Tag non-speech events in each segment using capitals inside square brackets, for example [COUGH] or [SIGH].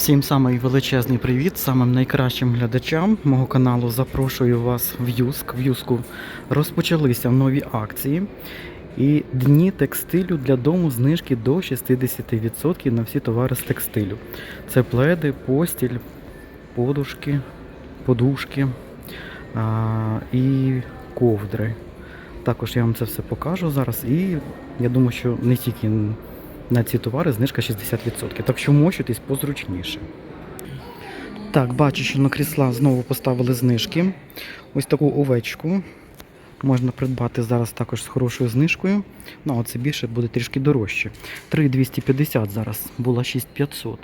Всім самий величезний привіт, самим найкращим глядачам мого каналу. Запрошую вас в Юск. В Юску розпочалися нові акції і дні текстилю для дому знижки до 60% на всі товари з текстилю. Це пледи, постіль, подушки, подушки а, і ковдри. Також я вам це все покажу зараз. І я думаю, що не тільки на ці товари знижка 60%. Так що мощуйтесь позручніше. Так, бачу, що на крісла знову поставили знижки. Ось таку овечку можна придбати зараз також з хорошою знижкою. Ну, а це більше буде трішки дорожче. 3,250 зараз було 6,500.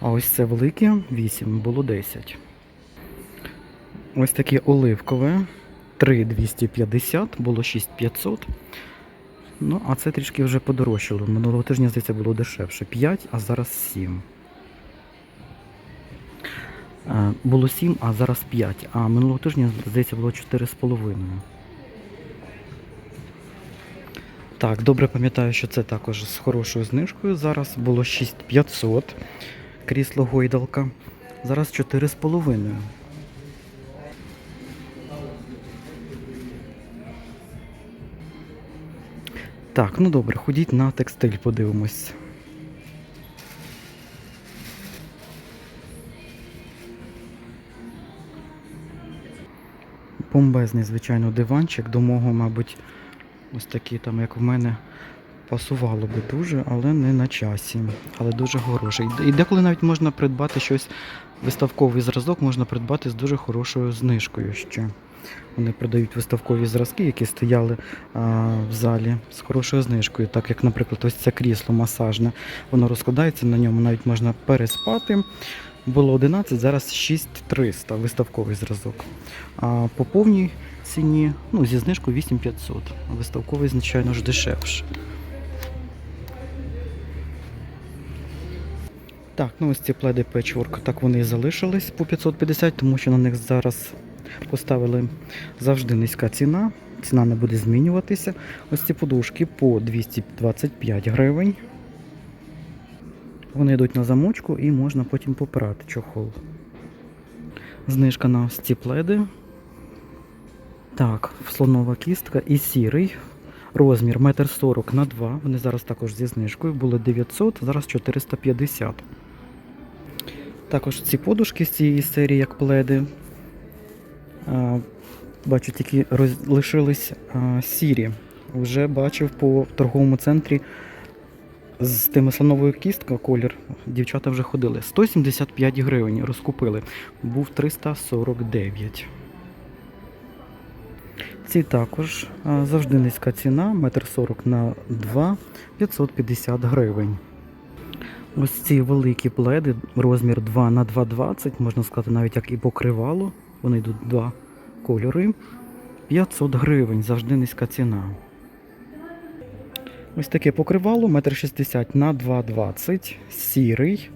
А ось це велике 8, було 10. Ось таке оливкове 3,250, було 6,500. Ну, а це трішки вже подорожчало. Минулого тижня, здається, було дешевше. 5, а зараз 7. Е, Було 7, а зараз 5. А минулого тижня, здається, було 4,5. Так, добре пам'ятаю, що це також з хорошою знижкою. Зараз було 6500 крісло гойдалка. Зараз 4,5. Так, ну добре, ходіть на текстиль, подивимось. Бомбезний, звичайно, диванчик. До мого, мабуть, ось такі там, як в мене, пасувало би дуже, але не на часі. Але дуже хороший. І деколи навіть можна придбати щось, виставковий зразок можна придбати з дуже хорошою знижкою ще. Вони продають виставкові зразки, які стояли а, в залі з хорошою знижкою, так як, наприклад, ось це крісло масажне. Воно розкладається, на ньому навіть можна переспати. Було 11, зараз 6300 виставковий зразок. А по повній ціні, ну, зі знижкою 8500. Виставковий, звичайно ж, дешевше. Так, ну ось ці пледи Patchwork, так вони і залишились по 550, тому що на них зараз поставили завжди низька ціна. Ціна не буде змінюватися. Ось ці подушки по 225 гривень. Вони йдуть на замочку і можна потім попирати чохол. Знижка на ось ці пледи. Так, слонова кістка і сірий. Розмір 1,40 м на 2 Вони зараз також зі знижкою. Були 900, зараз 450. Також ці подушки з цієї серії, як пледи. Бачу, тільки роз... лишились сірі. Вже бачив по торговому центрі з тими слоновою кісткою колір. Дівчата вже ходили. 175 гривень розкупили. Був 349. Ці також завжди низька ціна, 1,40 м на 2 550 гривень. Ось ці великі пледи, розмір 2 на 2,20, можна сказати, навіть як і покривало. Вони йдуть два кольори. 500 гривень, завжди низька ціна. Ось таке покривало, 1,60 на 2,20, сірий.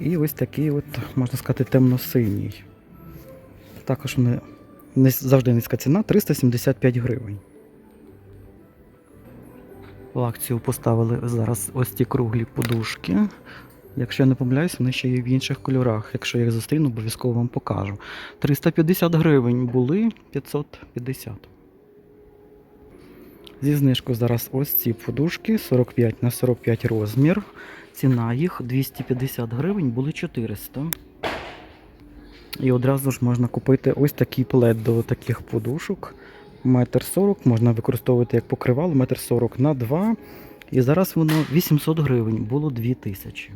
І ось такий, от, можна сказати, темно-синій. Також вони завжди низька ціна 375 гривень. В акцію поставили зараз ось ті круглі подушки. Якщо я не помиляюсь, вони ще є в інших кольорах. Якщо я їх зустріну, обов'язково вам покажу. 350 гривень були 550. Зі знижкою зараз ось ці подушки 45 на 45 розмір. Ціна їх 250 гривень, були 400. І одразу ж можна купити ось такий плед до таких подушок. Метр 40 можна використовувати як покривало, метр 40 на 2. І зараз воно 800 гривень, було 2000.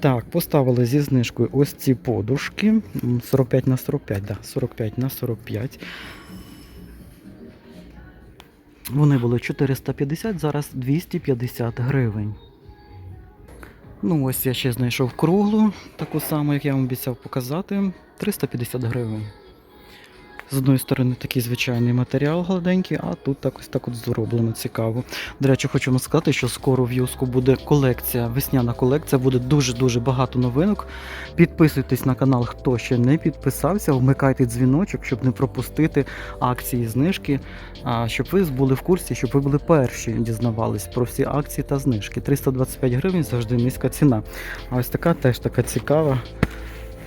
Так, поставили зі знижкою ось ці подушки. 45 на 45, да, 45 на 45. Вони були 450, зараз 250 гривень. Ну, ось я ще знайшов круглу, таку саму, як я вам обіцяв показати. 350 гривень. З одної сторони такий звичайний матеріал гладенький, а тут так ось так от зроблено цікаво. До речі, хочу вам сказати, що скоро в Юску буде колекція, весняна колекція, буде дуже-дуже багато новинок. Підписуйтесь на канал, хто ще не підписався, вмикайте дзвіночок, щоб не пропустити акції, знижки, а, щоб ви були в курсі, щоб ви були перші, дізнавались про всі акції та знижки. 325 гривень завжди низька ціна. А ось така теж така цікава.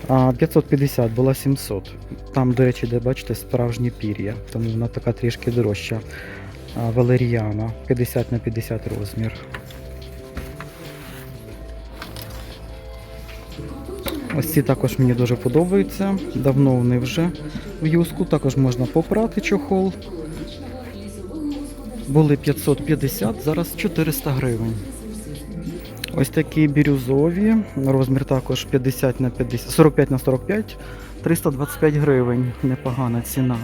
А 550 була 700. Там, до речі, де бачите, справжні пір'я, тому вона така трішки дорожча. А, Валеріана 50 на 50 розмір. Ось ці також мені дуже подобаються. Давно вони вже в юску. Також можна попрати чохол. Були 550, зараз 400 гривень. Ось такі бірюзові. Розмір також 50 на 50, 45 на 45, 325 гривень. Непогана ціна.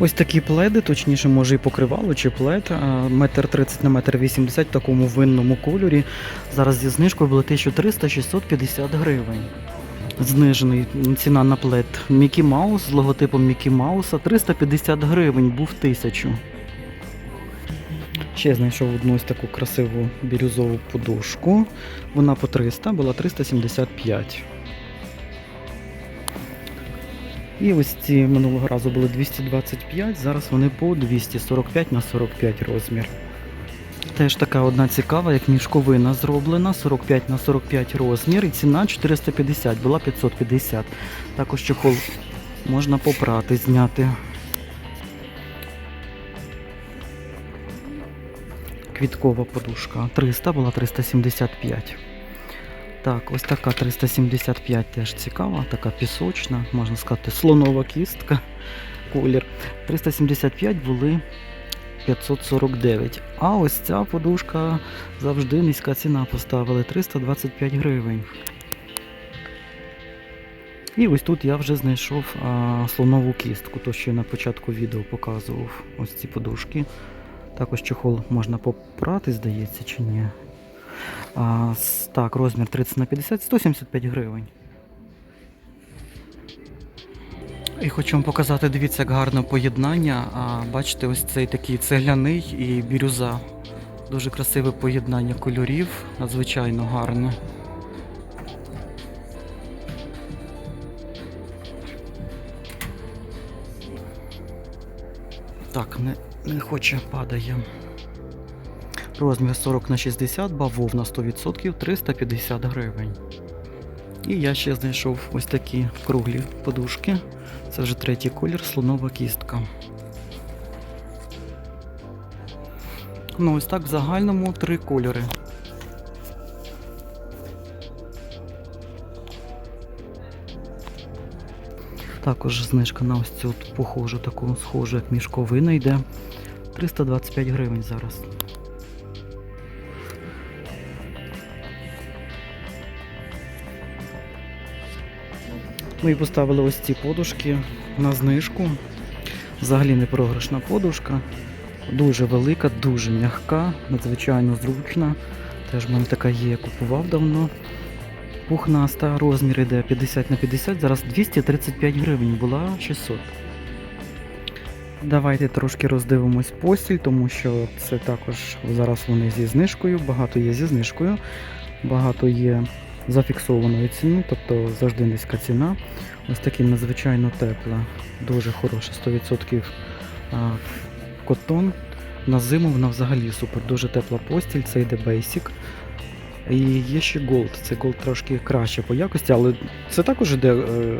Ось такі пледи, точніше, може і покривало, чи плед. Метр 30 на метр 80 в такому винному кольорі. Зараз зі знижкою було 1300-650 гривень. Знижений ціна на плед Мікі Маус з логотипом Мікі Мауса 350 гривень, був 1000. Ще знайшов одну ось таку красиву бірюзову подушку. Вона по 300, була 375. І ось ці минулого разу були 225, зараз вони по 245 на 45 розмір. Теж така одна цікава, як мішковина зроблена, 45 на 45 розмір, і ціна 450, була 550. Також чохол можна попрати, зняти. Квіткова подушка 300, була 375. Так, ось така 375 теж цікава, така пісочна, можна сказати, слонова кістка. Колір. 375 були 549. А ось ця подушка завжди низька ціна поставили 325 гривень. І ось тут я вже знайшов а, слонову кістку, то що я на початку відео показував ось ці подушки. Також чохол можна попрати, здається, чи ні. А, так, розмір 30 на 50, 175 гривень. І хочу вам показати, дивіться, як гарне поєднання. А, бачите, ось цей такий цегляний і бірюза. Дуже красиве поєднання кольорів, надзвичайно гарне. Так, не, не хоче, падає. Розмір 40 на 60, бавовна 100%, 350 гривень. І я ще знайшов ось такі круглі подушки. Це вже третій колір, слонова кістка. Ну, ось так в загальному три кольори. Також знижка на ось цю похожу, таку схожу, як мішковина йде. 325 гривень зараз. Ми поставили ось ці подушки на знижку. Взагалі не програшна подушка. Дуже велика, дуже м'яка, надзвичайно зручна. Теж в така є, купував давно. Пухнаста, розмір іде 50 на 50, зараз 235 гривень, була 600. Давайте трошки роздивимось постіль, тому що це також зараз вони зі знижкою, багато є зі знижкою, багато є зафіксованою ціну, тобто завжди низька ціна. Ось такі надзвичайно тепла, дуже хороша, 100% котон. На зиму вона взагалі супер, дуже тепла постіль, це йде Basic. І є ще Gold, це Gold трошки краще по якості, але це також йде е,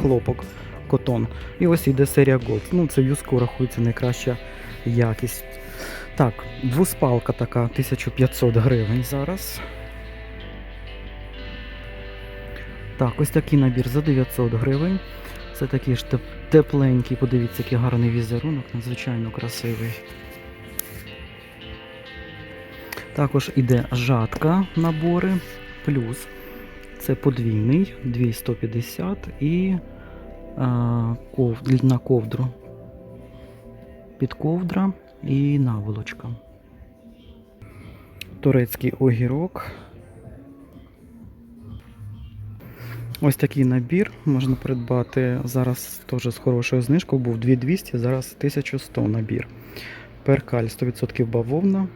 хлопок, котон. І ось йде серія Gold. Ну, це юску рахується найкраща якість. Так, двуспалка така, 1500 гривень зараз. Так, ось такий набір за 900 гривень. Це такий ж тепленький, подивіться, який гарний візерунок, надзвичайно красивий. Також іде жатка набори, плюс це подвійний 250 і а, ков, на ковдру. Під ковдра і наволочка. Турецький огірок. Ось такий набір можна придбати зараз теж з хорошою знижкою. Був 2200, зараз 1100 набір. Перкаль 100% бавовна.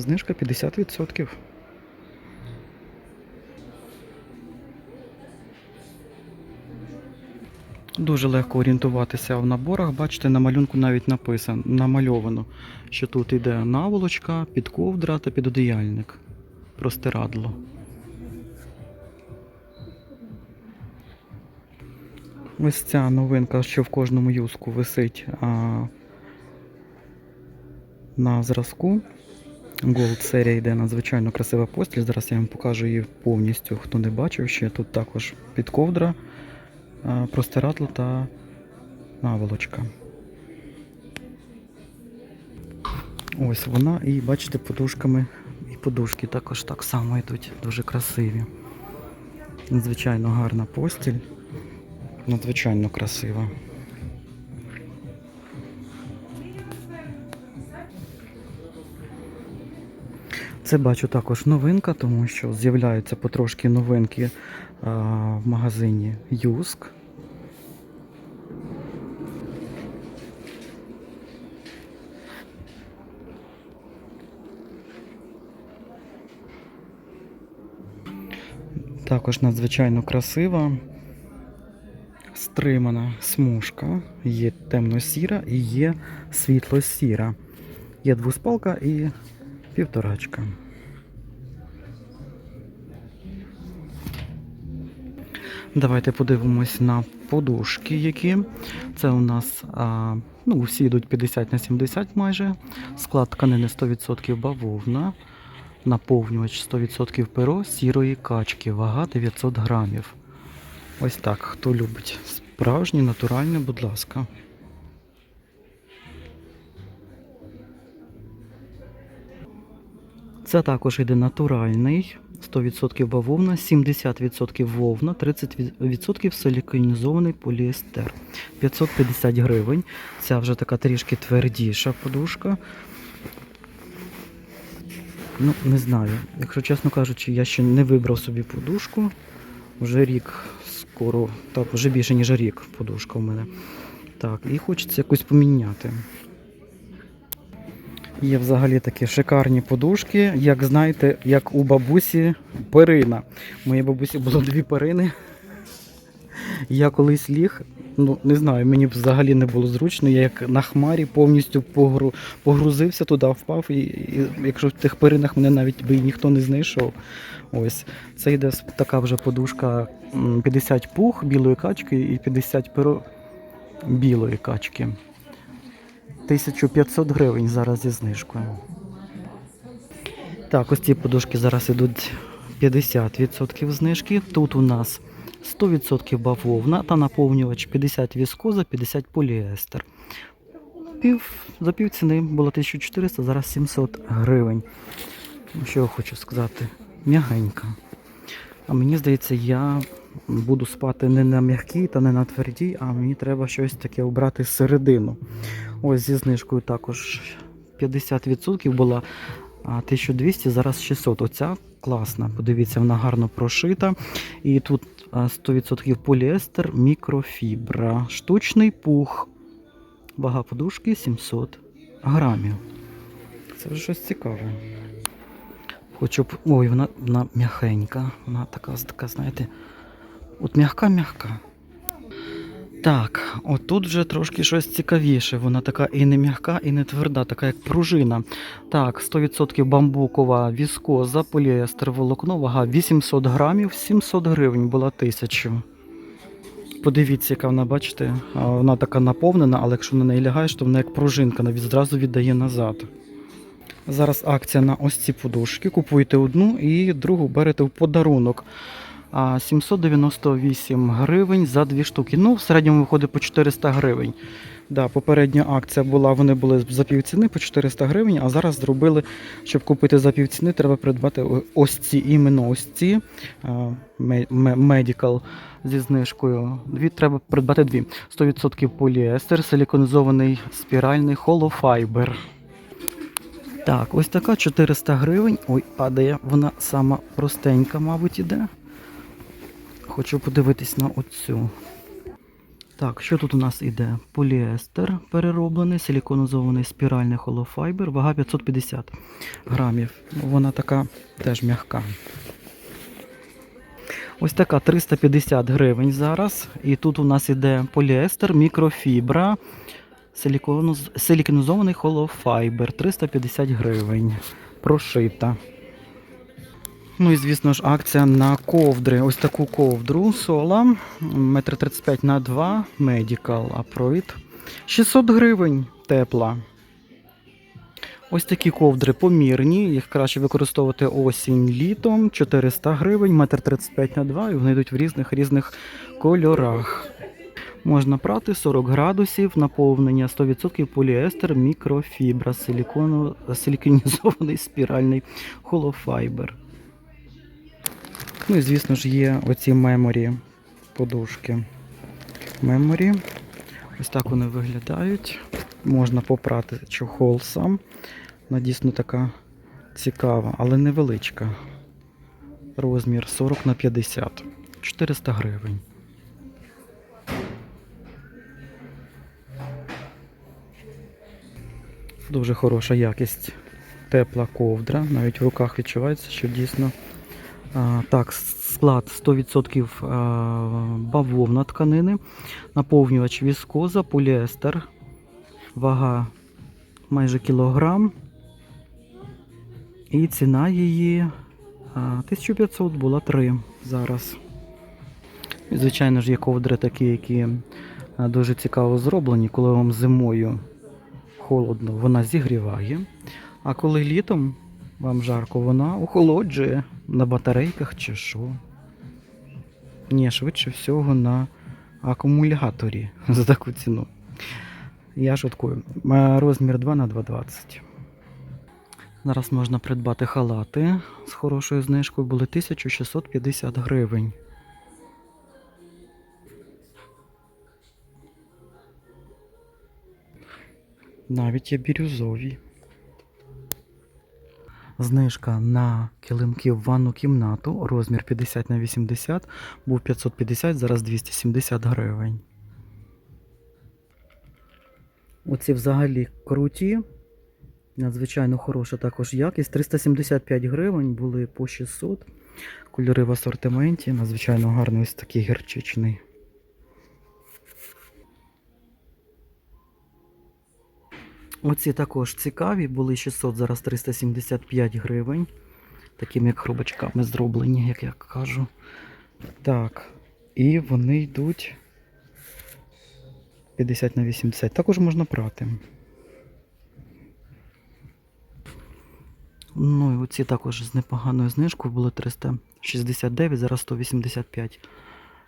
Знижка 50%. Дуже легко орієнтуватися в наборах. Бачите, на малюнку навіть написано, намальовано, що тут йде наволочка, підковдра та підодіяльник. Простирадло. Ось ця новинка, що в кожному юску висить а, на зразку. Gold серія йде надзвичайно красива постіль. Зараз я вам покажу її повністю, хто не бачив ще. Тут також підковдра, а, простирадло та наволочка. Ось вона, і бачите, подушками і подушки також так само йдуть, дуже красиві. Надзвичайно гарна постіль. Надзвичайно красива. Це бачу також новинка, тому що з'являються потрошки новинки а, в магазині Юск. Також надзвичайно красива стримана смужка, є темно-сіра і є світло-сіра. Є двуспалка і півторачка. Давайте подивимось на подушки, які. Це у нас а, ну, усі йдуть 50 на 70 майже. Склад тканини 100% бавовна. Наповнювач 100% перо сірої качки, вага 900 грамів. Ось так, хто любить справжнє, натуральне, будь ласка. Це також іде натуральний, 100% бавовна, 70% вовна, 30% силіконізований поліестер. 550 гривень. Ця вже така трішки твердіша подушка. Ну, не знаю. Якщо чесно кажучи, я ще не вибрав собі подушку. Вже рік скоро, так, вже більше, ніж рік подушка у мене. Так, і хочеться якось поміняти. Є взагалі такі шикарні подушки, як знаєте, як у бабусі перина. У моїй бабусі було дві перини. Я колись ліг, ну не знаю, мені взагалі не було зручно. Я як на хмарі повністю погру, погрузився туди, впав, і, і якщо в тих перинах мене навіть би ніхто не знайшов. Ось це йде така вже подушка 50 пух білої качки і 50 перо білої качки. 1500 гривень зараз зі знижкою. Так, ось ці подушки зараз ідуть 50% знижки. Тут у нас 100% бавовна та наповнювач 50 віскоза, 50 поліестер. Пів, за пів ціни було 1400, зараз 700 гривень. Що я хочу сказати? М'ягенька. А мені здається, я буду спати не на м'якій та не на твердій, а мені треба щось таке обрати середину. Ось зі знижкою також 50% була 1200, зараз 600. Оця класна. Подивіться, вона гарно прошита. І тут 100% поліестер, мікрофібра, штучний пух. Вага подушки 700 грамів. Це вже щось цікаве. Хочу б. Ой, вона, вона м'ягенька. Вона така, така, знаєте, от м'яка-м'яка. Так, отут вже трошки щось цікавіше. Вона така і не м'яка, і не тверда, така як пружина. Так, 100% бамбукова віскоза, поліестер, волокно, вага 800 грамів, 700 гривень була 1000. Подивіться, яка вона, бачите, вона така наповнена, але якщо на неї лягаєш, то вона як пружинка, навіть зразу віддає назад. Зараз акція на ось ці подушки. Купуєте одну і другу берете в подарунок. А 798 гривень за дві штуки. Ну, в середньому виходить по 400 гривень. Да, попередня акція була, вони були за півціни по 400 гривень, а зараз зробили, щоб купити за півціни, треба придбати ось ці, іменно ось ці а, ме- ме- Medical зі знижкою. Дві треба придбати дві. 100% поліестер, силіконізований спіральний холофайбер. Так, ось така 400 гривень. Ой, падає, вона сама простенька, мабуть, іде. Хочу подивитись на оцю. Так, що тут у нас іде? Поліестер перероблений, силіконізований спіральний холофайбер, вага 550 грамів. Вона така теж м'яка. Ось така 350 гривень зараз. І тут у нас іде поліестер, мікрофібра, силіконоз- силіконізований холофайбер 350 гривень. Прошита. Ну і звісно ж, акція на ковдри. Ось таку ковдру сола 1,35 на 2 Medical Aproid. 600 гривень тепла. Ось такі ковдри помірні, їх краще використовувати осінь літом. 400 гривень, 1,35 на 2 і вони йдуть в різних різних кольорах. Можна прати 40 градусів, наповнення 100% поліестер, мікрофібра, силіконізований спіральний холофайбер. Ну і звісно ж є оці меморі подушки. Меморі. Ось так вони виглядають. Можна попрати чохол сам. Вона дійсно така цікава, але невеличка. Розмір 40 на 50. 400 гривень. Дуже хороша якість. Тепла ковдра. Навіть в руках відчувається, що дійсно так, склад 100% бавовна тканини, наповнювач віскоза, поліестер, вага майже кілограм. І ціна її 1500 була 3 зараз. І, звичайно ж, є ковдри такі, які дуже цікаво зроблені, коли вам зимою холодно, вона зігріває. А коли літом вам жарко, вона охолоджує на батарейках чи що. Ні, швидше всього на акумуляторі [LAUGHS] за таку ціну. Я шуткую. Е, Розмір 2 на 2,20. Зараз можна придбати халати з хорошою знижкою. Були 1650 гривень. Навіть є бірюзові. Знижка на килимки в ванну кімнату, розмір 50 на 80, був 550, зараз 270 гривень. Оці взагалі круті. Надзвичайно хороша також якість. 375 гривень були по 600. Кольори в асортименті. Надзвичайно гарний ось такий гірчичний. Оці також цікаві, були 600, зараз 375 гривень. Такими як хробачками зроблені, як я кажу. Так. І вони йдуть 50 на 80. Також можна прати. Ну і оці також з непоганою знижкою були 369, зараз 185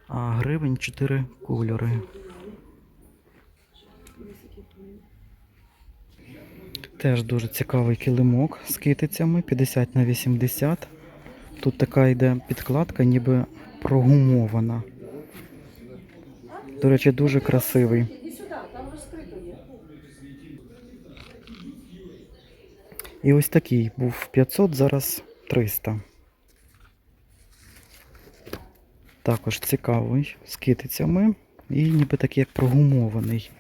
а гривень 4 кольори. Теж дуже цікавий килимок з китицями 50 на 80. Тут така йде підкладка, ніби прогумована. До речі, дуже красивий. І ось такий був 500, зараз 300. Також цікавий з китицями і ніби такий як прогумований.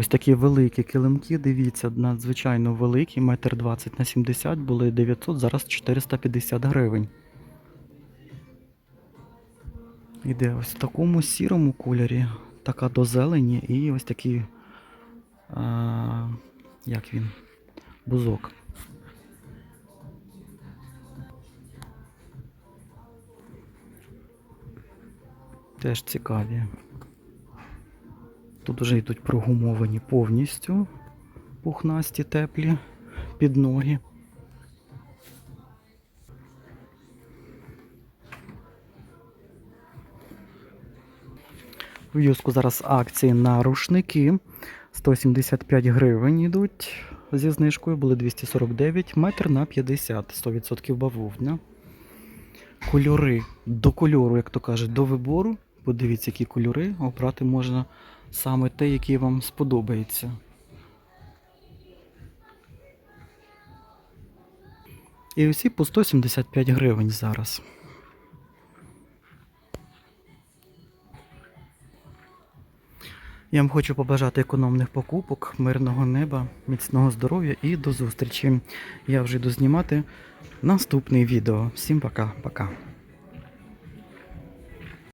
Ось такі великі килимки, дивіться, надзвичайно великі, метр 20 на 70 були 900, зараз 450 гривень. Іде ось в такому сірому кольорі, така до зелені і ось такий, а, як він, бузок. Теж цікаві. Тут вже йдуть прогумовані повністю пухнасті, теплі під ноги. В юску зараз акції на рушники. 175 гривень йдуть зі знижкою, були 249, метр на 50, 100% бавовна. Кольори до кольору, як то кажуть, до вибору. Подивіться, які кольори обрати можна саме те, який вам сподобається. І усі по 175 гривень зараз. Я вам хочу побажати економних покупок, мирного неба, міцного здоров'я і до зустрічі. Я вже йду знімати наступне відео. Всім пока-пока.